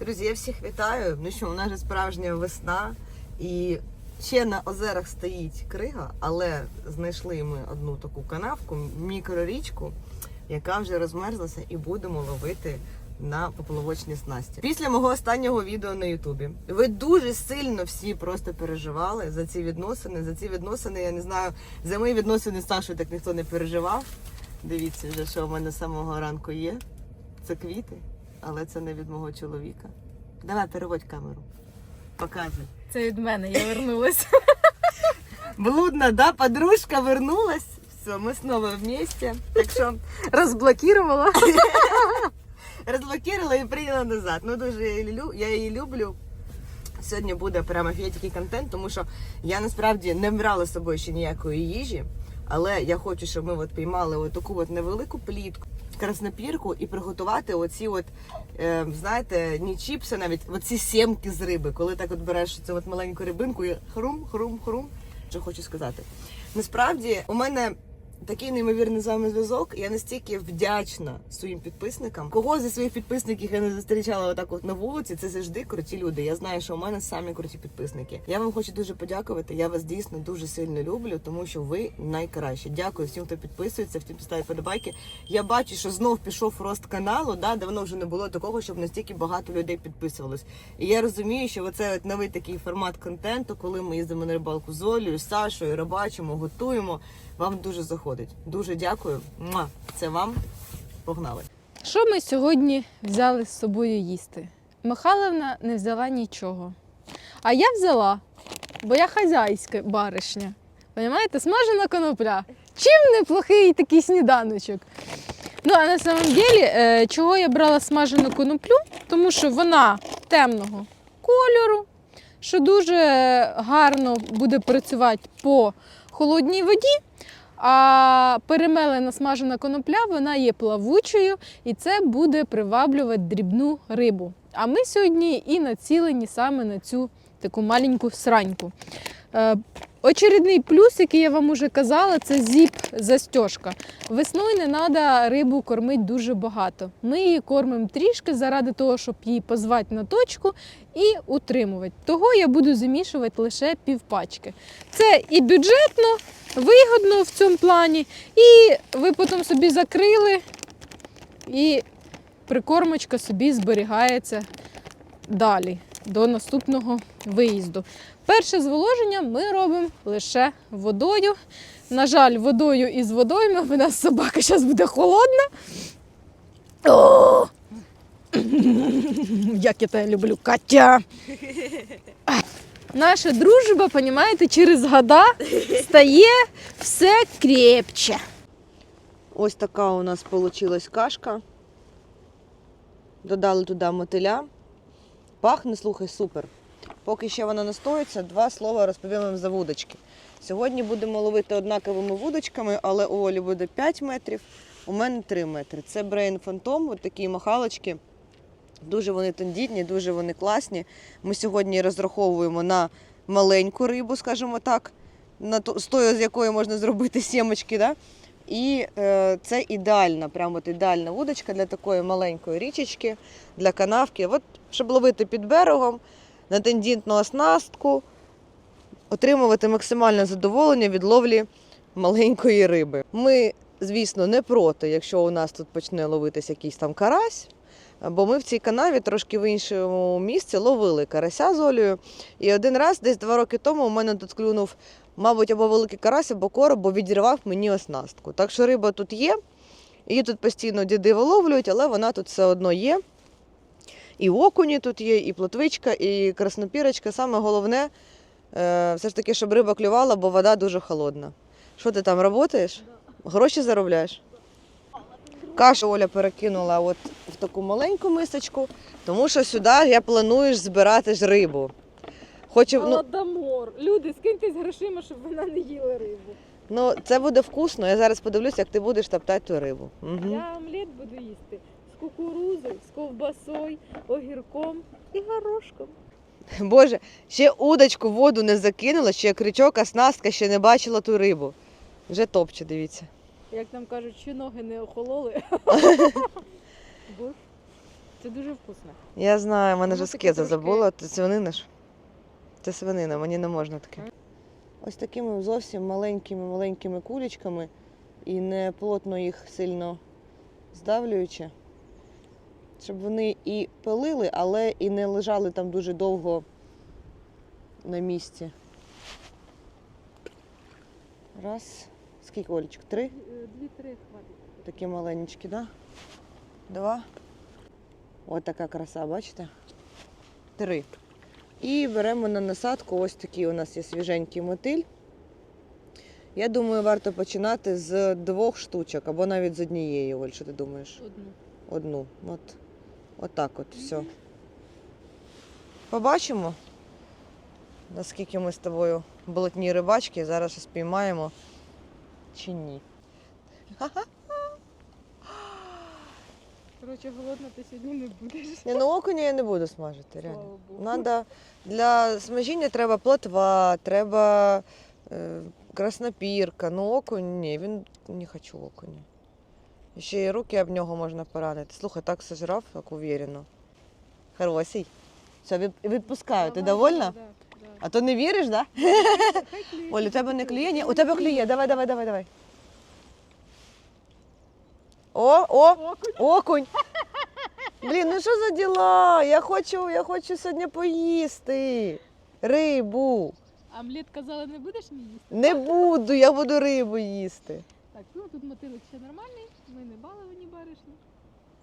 Друзі, я всіх вітаю. Ну що, у нас вже справжня весна, і ще на озерах стоїть крига, але знайшли ми одну таку канавку, мікрорічку, яка вже розмерзлася, і будемо ловити на поплавочні снасті. Після мого останнього відео на Ютубі ви дуже сильно всі просто переживали за ці відносини. За ці відносини, я не знаю, за мої відносини з так ніхто не переживав. Дивіться вже, що в мене з самого ранку є. Це квіти, але це не від мого чоловіка. Давай переводь камеру. Показуй. Це від мене, я вернулася. Блудна, да, подружка вернулась. Все, ми знову вместе. Так що Розблокувала. розблокувала і прийняла назад. Ну дуже я її, я її люблю. Сьогодні буде прямо такий контент, тому що я насправді не брала з собою ще ніякої їжі, але я хочу, щоб ми от піймали от таку от невелику плітку, краснопірку і приготувати оці от, е, знаєте, не чіпси, навіть оці сімки з риби, коли так от береш цю от маленьку рибинку і хрум, хрум, хрум. Що хочу сказати. Насправді, у мене такий неймовірний з вами зв'язок. Я настільки вдячна своїм підписникам. Кого зі своїх підписників я не зустрічала отак от на вулиці, це завжди круті люди. Я знаю, що у мене самі круті підписники. Я вам хочу дуже подякувати. Я вас дійсно дуже сильно люблю, тому що ви найкращі. Дякую всім, хто підписується, всім ставить подобайки. Я бачу, що знов пішов рост каналу. Да, давно вже не було такого, щоб настільки багато людей підписувалось. І я розумію, що оце от новий такий формат контенту, коли ми їздимо на рибалку з Олею, з Сашою, рибачимо, готуємо. Вам дуже заходить. Дуже дякую. Муа. Це вам. Погнали. Що ми сьогодні взяли з собою їсти? Михайловна не взяла нічого. А я взяла, бо я хазяйська баришня. Понімаєте, смажена конопля. Чим неплохий такий сніданочок? Ну, а на самом деле, чого я брала смажену коноплю? Тому що вона темного кольору, що дуже гарно буде працювати по холодній воді. А перемелена смажена конопля вона є плавучою і це буде приваблювати дрібну рибу. А ми сьогодні і націлені саме на цю таку маленьку сраньку. Е, Очередний плюс, який я вам уже казала, це зіп застіжка. Весною не треба рибу кормити дуже багато. Ми її кормимо трішки заради того, щоб її позвати на точку і утримувати. Того я буду замішувати лише півпачки. Це і бюджетно, вигодно в цьому плані, і ви потім собі закрили, і прикормочка собі зберігається далі до наступного виїзду. Перше зволоження ми робимо лише водою. На жаль, водою із водою, в нас собака зараз буде холодна. О! Як я тебе люблю, Катя! Наша дружба, понімаєте, через года стає все крепче. Ось така у нас вийшла кашка. Додали туди мотиля. Пахне, слухай, супер. Поки ще вона настоїться, два слова розповім вам за вудочки. Сьогодні будемо ловити однаковими вудочками, але у Олі буде 5 метрів, у мене 3 метри. Це Brain Phantom, такі махалочки. Дуже вони тендітні, дуже вони класні. Ми сьогодні розраховуємо на маленьку рибу, скажімо так, на ту, з тою, з якої можна зробити сімочки. Да? І е, це ідеальна, прямо от ідеальна вудочка для такої маленької річечки, для канавки. От, щоб ловити під берегом на тендітну оснастку, отримувати максимальне задоволення від ловлі маленької риби. Ми, звісно, не проти, якщо у нас тут почне ловитись якийсь там карась. Бо ми в цій канаві трошки в іншому місці ловили карася з олею. І один раз, десь два роки тому, у мене тут клюнув, мабуть, або великий карась, або короб, бо відірвав мені оснастку. Так що риба тут є. Її тут постійно діди виловлюють, але вона тут все одно є. І окуні тут є, і плотвичка, і краснопірочка. Саме головне, е, все ж таки, щоб риба клювала, бо вода дуже холодна. Що ти там працюєш? Гроші заробляєш? Кашу Оля перекинула от в таку маленьку мисочку, тому що сюди я планую ж збирати ж рибу. Хочу, ну, Голодомор. Люди, скиньтесь грошима, щоб вона не їла рибу. ну, це буде вкусно. Я зараз подивлюся, як ти будеш топтати ту рибу. Угу. Я омлет буду їсти з кукурузою, з ковбасою, огірком і горошком. Боже, ще удочку в воду не закинула, ще крючок, оснастка ще не бачила ту рибу. Вже топче, дивіться. Як нам кажуть, чи ноги не охололи. Бо Це дуже вкусно. Я знаю, в мене Воно ж таке аскеза трошки- забула. Це свинина ж. Це свинина, мені не можна таке. Ось такими зовсім маленькими-маленькими кулечками і не плотно їх сильно здавлюючи. Щоб вони і пилили, але і не лежали там дуже довго на місці. Раз. Скільки олічок? Три? Дві-три хватить. Такі маленькі, да? Два. Ось така краса, бачите? Три. І беремо на насадку ось такий у нас є свіженький мотиль. Я думаю, варто починати з двох штучок або навіть з однієї, Оль, що ти думаєш? Одну. Одну. От, от так от, все. Побачимо, наскільки ми з тобою болотні рибачки, зараз спіймаємо чи ні. Коротше, голодна ти сьогодні не будеш. Ні, ну окуня я не буду смажити, реально. Надо для смажіння треба плотва, треба е, краснопірка. Ну, окунь ні, він не хочу окуня. Ще й руки об нього можна поранити. Слухай, так сожрав, як уверенно. Хороший. Все, відпускаю. Ти довольна? А то не віриш, так? Да? Оль, у тебе не клює? Ні, у тебе клює. Давай, давай, давай, давай. О, о, Окунь. Блін, ну що за діла? Я хочу, я хочу сьогодні поїсти. Рибу. А мліт казала, не будеш мені їсти? Не буду, я буду рибу їсти. Так, ну тут мотилик ще нормальний, ми не баловані баришні.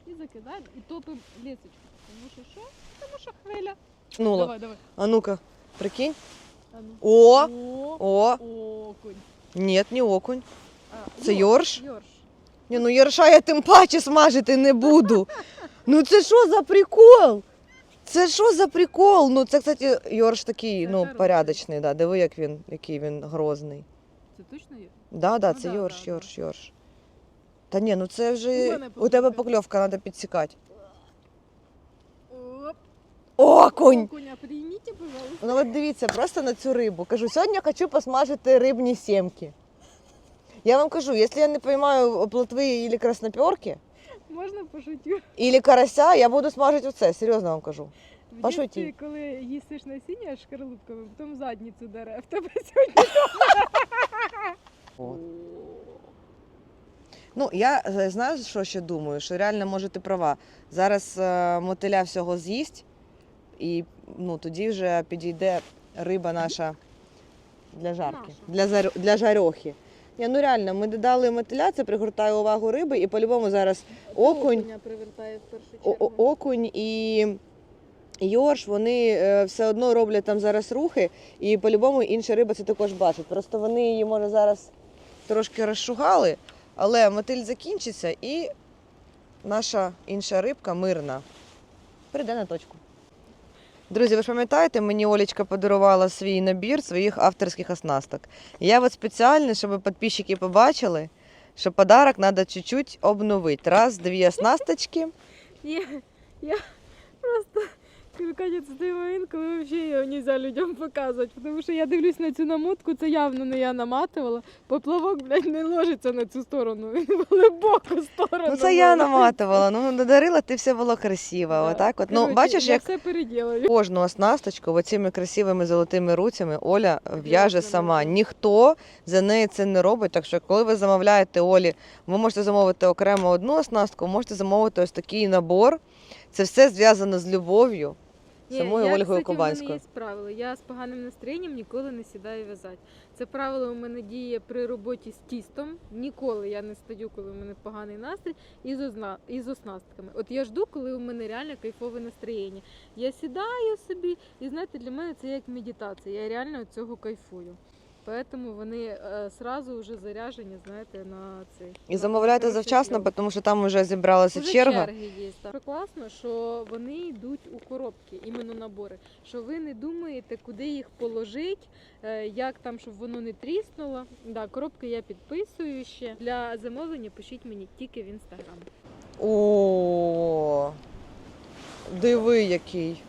І закидаємо, і топимо лісочку. Тому що що? Тому що хвиля. Чнула. Давай, давай. А ну-ка, прикинь. А ну. О, О, о, окунь. ні, не окунь. А, Це йорш? Йорш. Ні, ну ярша я тим паче смажити не буду. Ну це що за прикол? Це що за прикол? Ну це, кстати, Йорш такий, Це ну, хороший. порядочний, да. Диви, як він, який він грозний. Це точно є? Да, да, Ну це да, Йорш, да, да. Йорш, Йорш. Та ні, ну це У вже мене у тебе покльовка. покльовка, треба підсікати. Оп. Окунь! Окуня, прийміть, пожалуйста. Ну от дивіться, просто на цю рибу. Кажу, сьогодні хочу посмажити рибні сімки. Я вам кажу, якщо я не поймаю плотви або красноперки, Можна пошутю? або карася, я буду смажити оце, серйозно вам кажу. В дітстві, коли їстиш насіння шкарлупками, потім задницю дере. В тебе сьогодні. Ну, я е, знаю, що ще думаю, що реально може ти права. Зараз е, мотиля всього з'їсть, і ну, тоді вже підійде риба наша для жарки, для, зар... для жарьохи. Ні, ну реально, ми додали мотиля, це пригортає увагу риби, і по-любому зараз Окунь. О- окунь і йорш, вони е, все одно роблять там зараз рухи, і по-любому інша риба це також бачить. Просто вони її, може, зараз трошки розшугали, але мотиль закінчиться і наша інша рибка мирна. Прийде на точку. Друзі, ви ж пам'ятаєте, мені Олечка подарувала свій набір своїх авторських оснасток. Я от спеціально, щоб підписчики побачили, що подарок треба чуть-чуть обновити. Раз, дві оснасточки. Ні, я просто кажу, Катя, це той момент, коли взагалі його не можна людям показувати. Тому що я дивлюсь на цю намотку, це явно не я наматувала. Поплавок, блядь, не ложиться на цю сторону. Він в глибоку сторону. Ну, це я наматувала. Ну, надарила, ти все було красиво. Да. Отак от. Ну, Коротше, бачиш, я як все переділаю. кожну оснасточку оцими красивими золотими руцями Оля в'яже сама. Ніхто за неї це не робить. Так що, коли ви замовляєте Олі, ви можете замовити окремо одну оснастку, можете замовити ось такий набор. Це все зв'язано з любов'ю. Ні, самою я, Ольгою кстати, мене є правило. Я з поганим настроєнням ніколи не сідаю в'язати. Це правило у мене діє при роботі з тістом. Ніколи я не стаю, коли у мене поганий настрій, і з, озна... і з оснастками. От я жду, коли у мене реально кайфове настроєння. Я сідаю собі, і знаєте, для мене це як медитація. Я реально від цього кайфую. Тому вони е, сразу вже заряжені, знаєте, на цей. І замовляйте завчасно, тому що там вже зібралася Уже черга. черги є. Так. Класно, що вони йдуть у коробки, іменно набори. Що ви не думаєте, куди їх положити, е, як там, щоб воно не тріснуло. Да, коробки я підписую ще. Для замовлення пишіть мені тільки в інстаграм. О, диви, який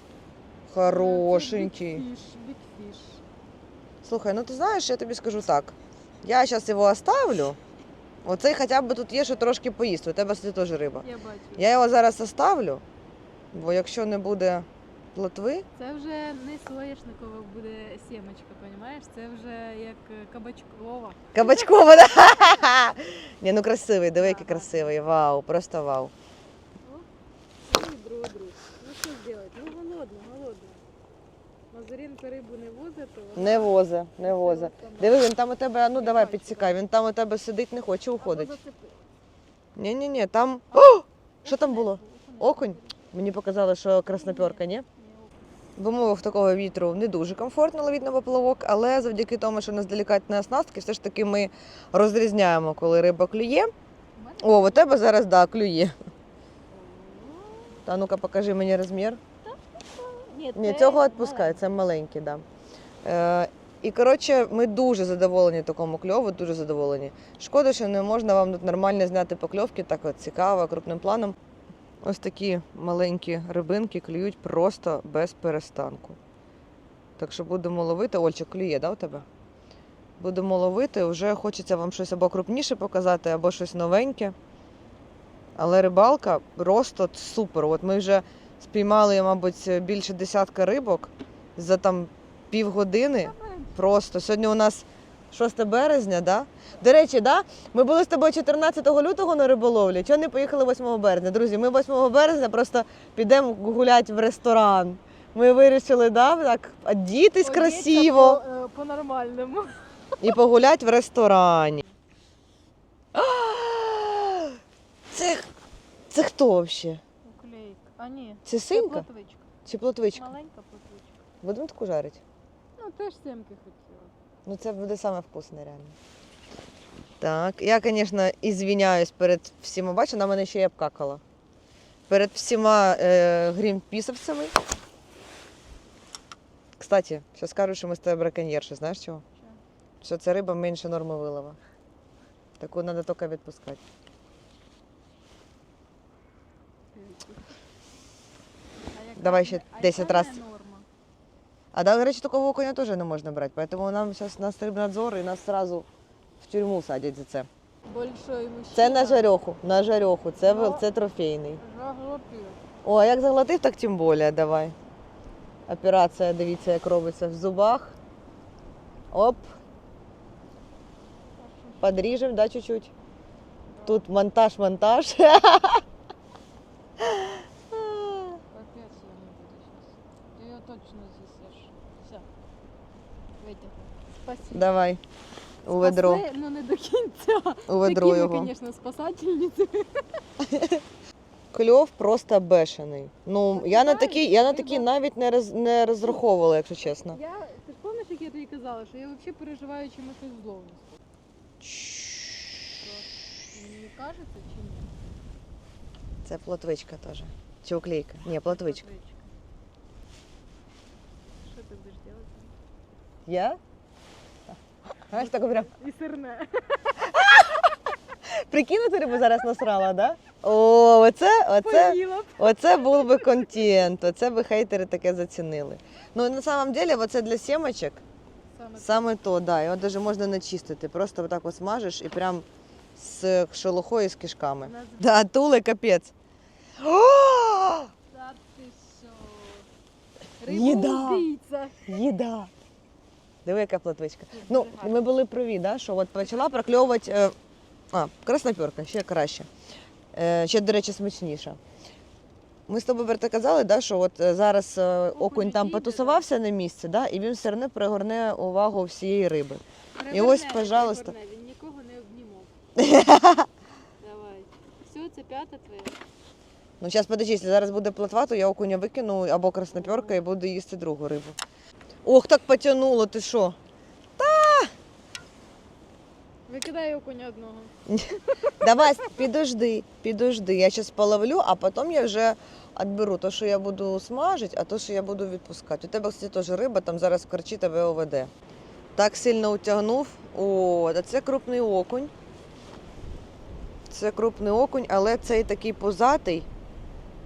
хорошенький. Слухай, ну ти знаєш, я тобі скажу так. Я зараз його оставлю. Оцей хоча б тут є, що трошки поїсти. У тебе кстати, теж риба. Я бачу. Я його зараз оставлю. Бо якщо не буде плотви, Це вже не соняшникова буде сімочка, розумієш? Це вже як кабачкова. кабачкова. Да? Ні, ну красивий, диви, який красивий. Вау, просто вау. Ну, друг, друг. Ну що зробити? Ну голодно, голодно. Мазурінка рибу не возить. Не возе, не возе. Диви, він там у тебе, ну давай підсікай, він там у тебе сидить, не хоче уходить. Ні, ні, ні, там. О! Що там було? Окунь? Мені показали, що красноперка, ні? В умовах такого вітру не дуже комфортно ловити на поплавок, але завдяки тому, що у нас делікатні оснастки, все ж таки ми розрізняємо, коли риба клює. О, у тебе зараз да, клює. Та ну-ка покажи мені розмір. Ні, цього відпускай, це маленький, да. Е, і коротше, ми дуже задоволені такому кльову, дуже задоволені. Шкода, що не можна вам тут нормально зняти покльовки, так от цікаво, крупним планом. Ось такі маленькі рибинки клюють просто без перестанку. Так що будемо ловити. Ольчик клює, да, у тебе? Будемо ловити, вже хочеться вам щось або крупніше показати, або щось новеньке. Але рибалка просто супер. От ми вже спіймали, мабуть, більше десятка рибок за там півгодини. Просто сьогодні у нас 6 березня, да? До речі, да? ми були з тобою 14 лютого на риболовлі. Чого не поїхали 8 березня? Друзі, ми 8 березня просто підемо гуляти в ресторан. Ми вирішили, да, так, одітись красиво По, по-нормальному. і погуляти в ресторані. Це, це хто взагалі? А ні, Це це синька плотвичка. чи плотвичка? Маленька плотвичка. Будемо таку жарити? Ну, теж сімки хотіла. Ну, це буде саме вкусне, реально. Так, я, звісно, ізвиняюсь перед всіма. Бачу, на мене ще й обкакала. Перед всіма е, грімпісовцями. Кстати, зараз скажуть, що ми з тебе браконьєрші. Знаєш чого? Що ця риба менше норми вилова. Таку треба тільки відпускати. А яка Давай ще 10 яка раз. А до речі, такого коня теж не можна брати. Тому нам зараз на стрибнадзор і нас одразу в тюрму садять за це. Большой мужчина. Це на жарьоху, на жарьоху, це, Ну. це трофейний. Заглотив. О, а як заглотив, так тим більше, давай. Операція, дивіться, як робиться в зубах. Оп. Подріжемо, да, чуть-чуть. Тут монтаж, монтаж. Капець я не буду сейчас. Ти його точно з'їсиш. Все. Витягни. Спасибо. Давай. У ведро. Спасли, ну не до кінця. У ведро Такі його. ми, звісно, спасательниці. Кльов просто бешений. Ну, Ну, я на такий, я на такий навіть не, роз, не розраховувала, якщо чесно. Я, ти ж пам'ятаєш, як я тобі казала, що я взагалі переживаю, чи ми щось зловимо. Мені кажеться, чи ні? Це плотвичка теж. Чи уклейка? Ні. Плотвичка. Що ти будеш робити? Я? Знаєш, так прям І сирне. прикинути рибу зараз насрала, да? О, оце, оце, Поїла б. оце був би контент, оце би хейтери таке зацінили. Ну, на самом деле, оце для сімочок Саме саме то, да. Його навіть можна не чистити. Просто отак от смажеш і прям з шелухою і з кишками. Назв- Да, тули капець. О! Та ти що? Їда. Рибоубійця. Їда. Диви, яка плотвичка. Дуже Ну, ми були праві, да, що от почала прокльовувати. Е, а, красноперка, ще краще. Е, ще, до речі, смачніша. Ми з тобою Берта, казали, да, що от е, зараз е, окунь там потусувався на місці, да, і він все одно пригорне увагу всієї риби. Переверне, ось, пожалуйста. переверне, Він нікого не обнімав. Давай. Все, це п'ята твоя. Ну, зараз подожди, якщо зараз буде плотва, то я окуня викину або красноперка і буду їсти другу рибу. Ох, так потягнуло, ти що? Викидай окуня одного. Давай, підожди, підожди. Я зараз половлю, а потім я вже відберу те, що я буду смажити, а те, що я буду відпускати. У тебе, кстати, теж риба, там зараз в корчі тебе оведе. Так сильно утягнув. О, та це крупний окунь. Це крупний окунь, але цей такий позатий,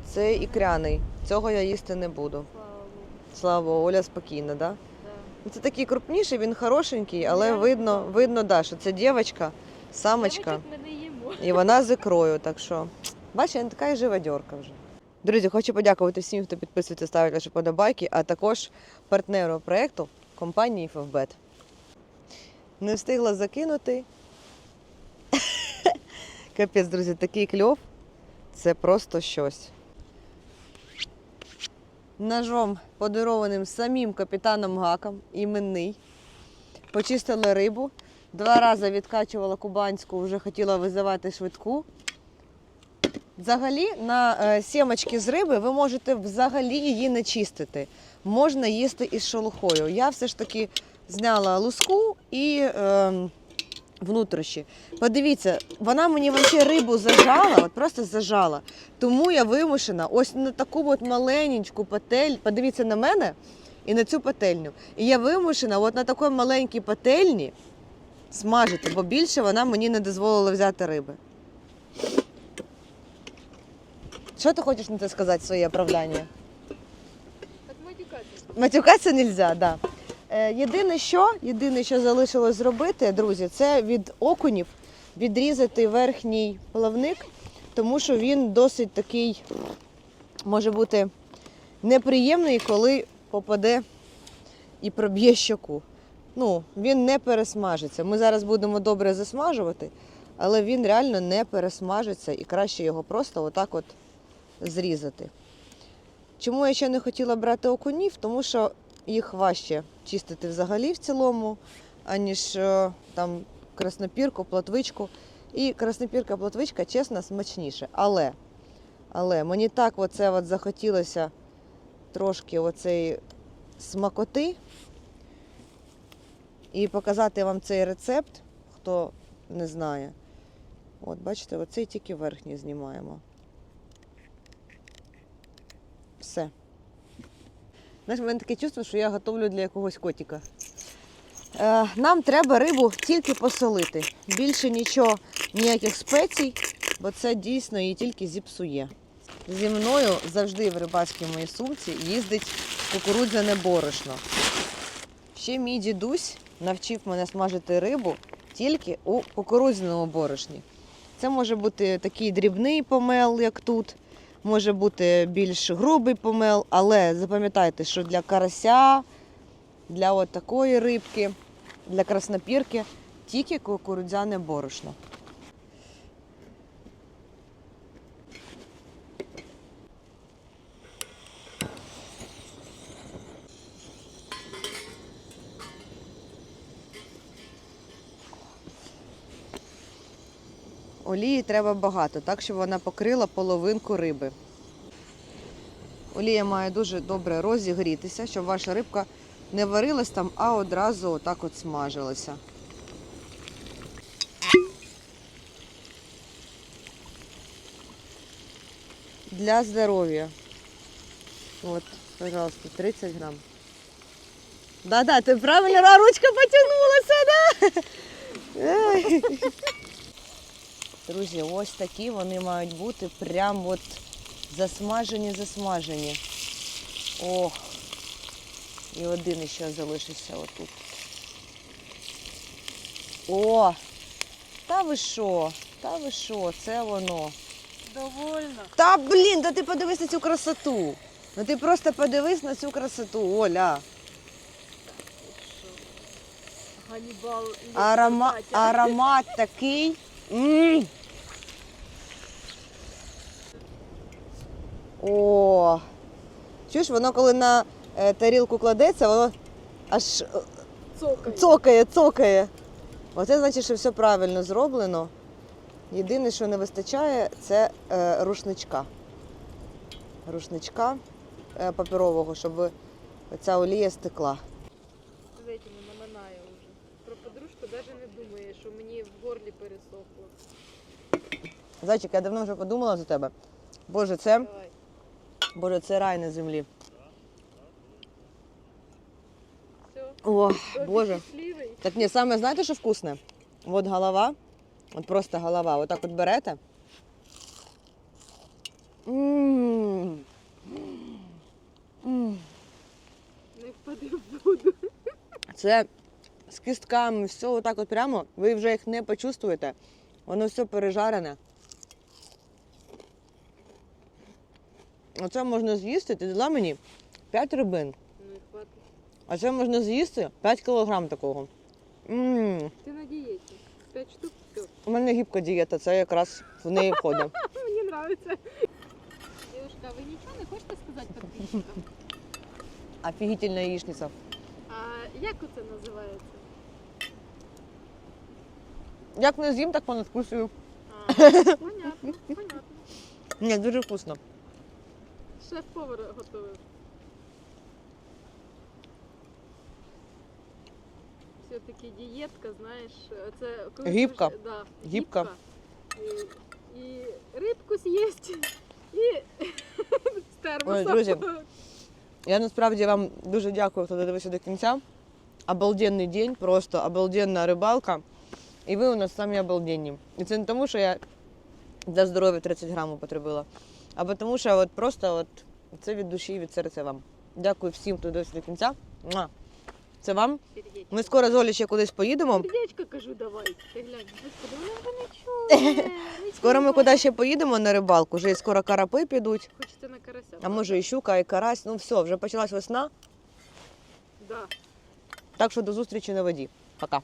це ікряний. Цього я їсти не буду. Слава Оля спокійна, да? Да. Це такий крупніший, він хорошенький, але Я видно, знаю. видно, да, що це дівчинка, самочка. Ми не їмо. І вона з ікрою, так що. Бачиш, я не така і живодьорка вже. Друзі, хочу подякувати всім, хто підписується, ставить ваші подобайки, а також партнеру проєкту компанії Фавбет. Не встигла закинути. Капець, друзі, такий кльов. Це просто щось. Ножом, подарованим самим капітаном Гаком, іменний. Почистила рибу. Два рази відкачувала кубанську, вже хотіла визивати швидку. Взагалі, на е, сімочки з риби ви можете взагалі її не чистити. Можна їсти із шелухою. Я все ж таки зняла луску і е, внутрішні. Подивіться, вона мені вообще рибу зажала, от просто зажала. Тому я вимушена ось на таку от маленьку пательню, подивіться на мене і на цю пательню. І я вимушена от на такій маленькій пательні смажити, бо більше вона мені не дозволила взяти риби. Що ти хочеш на це сказати, своє оправдання? Так матюкатися. Не можна, да. Е, єдине, що, єдине, що залишилось зробити, друзі, це від окунів відрізати верхній плавник, тому що він досить такий може бути неприємний, коли попаде і проб'є щоку. Ну, він не пересмажиться. Ми зараз будемо добре засмажувати, але він реально не пересмажиться і краще його просто отак от зрізати. Чому я ще не хотіла брати окунів? Тому що їх важче чистити взагалі в цілому, аніж е, там краснопірку, платвичку. І краснопірка, платвичка, чесно, смачніше. Але, але мені так оце от захотілося трошки оцей смакоти і показати вам цей рецепт, хто не знає. От, бачите, оцей тільки верхній знімаємо. Все. Знаєш, в мене таке чувство, що я готовлю для якогось котика. Е, нам треба рибу тільки посолити. Більше нічого, ніяких спецій, бо це дійсно її тільки зіпсує. Зі мною завжди в рибацькій моїй сумці їздить кукурудзяне борошно. Ще мій дідусь навчив мене смажити рибу тільки у кукурудзяному борошні. Це може бути такий дрібний помел, як тут, може бути більш грубий помел, але запам'ятайте, що для карася, для от такої рибки, для краснопірки тільки кукурудзяне борошно. Олії треба багато, так щоб вона покрила половинку риби. Олія має дуже добре розігрітися, щоб ваша рибка не варилась там, а одразу отак от смажилася. Для здоров'я. От, пожалуйста, 30 грам. Да-да, ти правильно ручка потягнулася, да? Друзі, ось такі вони мають бути прям от засмажені, засмажені. Ох. І один ще залишився отут. О! Та ви що? Та ви що? Це воно. Довольно. Та блін, да ти подивись на цю красоту. Ну ти просто подивись на цю красоту, Оля. Ганібал. Арома... Аромат такий. м О. Чуєш, воно коли на е, тарілку кладеться, воно аж е, Цокає. цокає, цокає. Оце значить, що все правильно зроблено. Єдине, що не вистачає, це е, рушничка. Рушничка паперового, щоб ця олія стекла. З этими наминає уже. Про подружку навіть не думає, що мені в горлі пересохло. Зайчик, я давно вже подумала за тебе. Боже, це, Давай. Боже, це рай на землі. О, Боже. Так ні, саме знаєте, що вкусне? От голова, от просто голова, отак от берете. М. М. Не впади в воду. Це з кістками, все отак от прямо, ви вже їх не почувствуєте. Воно все пережарене. Оце можна з'їсти, ти дала мені 5 рибин. Ну. А це можна з'їсти 5 кілограм такого. м Ти на дієті. П'ять штук, все. У мене гібка дієта, це якраз в неї входить. Мені подобається. Дівушка, ви нічого не хочете сказати підписчикам? Офігітельна яєчниця. А як оце називається? Як не з'їм, так понадкусую. Понятно, понятно. Ні, дуже вкусно. Шеф-повар готовив. Все-таки дієтка, знаєш, це коли ти Гібка. вже- да, Гібка. І, і рибку з'їсть, і з термоса. Ой, друзі. Я насправді вам дуже дякую, хто додивився до кінця. Обалденний день, просто обалденна рибалка. І ви у нас самі обалденні. І це не тому, що я для здоров'я 30 грамів потребила, а тому, що от просто от це від душі, і від серця вам. Дякую всім, хто дивився до кінця. Муа. Це вам. Ми скоро з Олі ще кудись поїдемо. Сердечко кажу, давай. Ти глянь, господи, вона вже не чує. не Скоро ми чує. кудись ще поїдемо на рибалку. Вже і скоро карапи підуть, Хочете на карася? а може і щука, і карась. Ну все, вже почалась весна. Да. Так що до зустрічі на воді. Пока.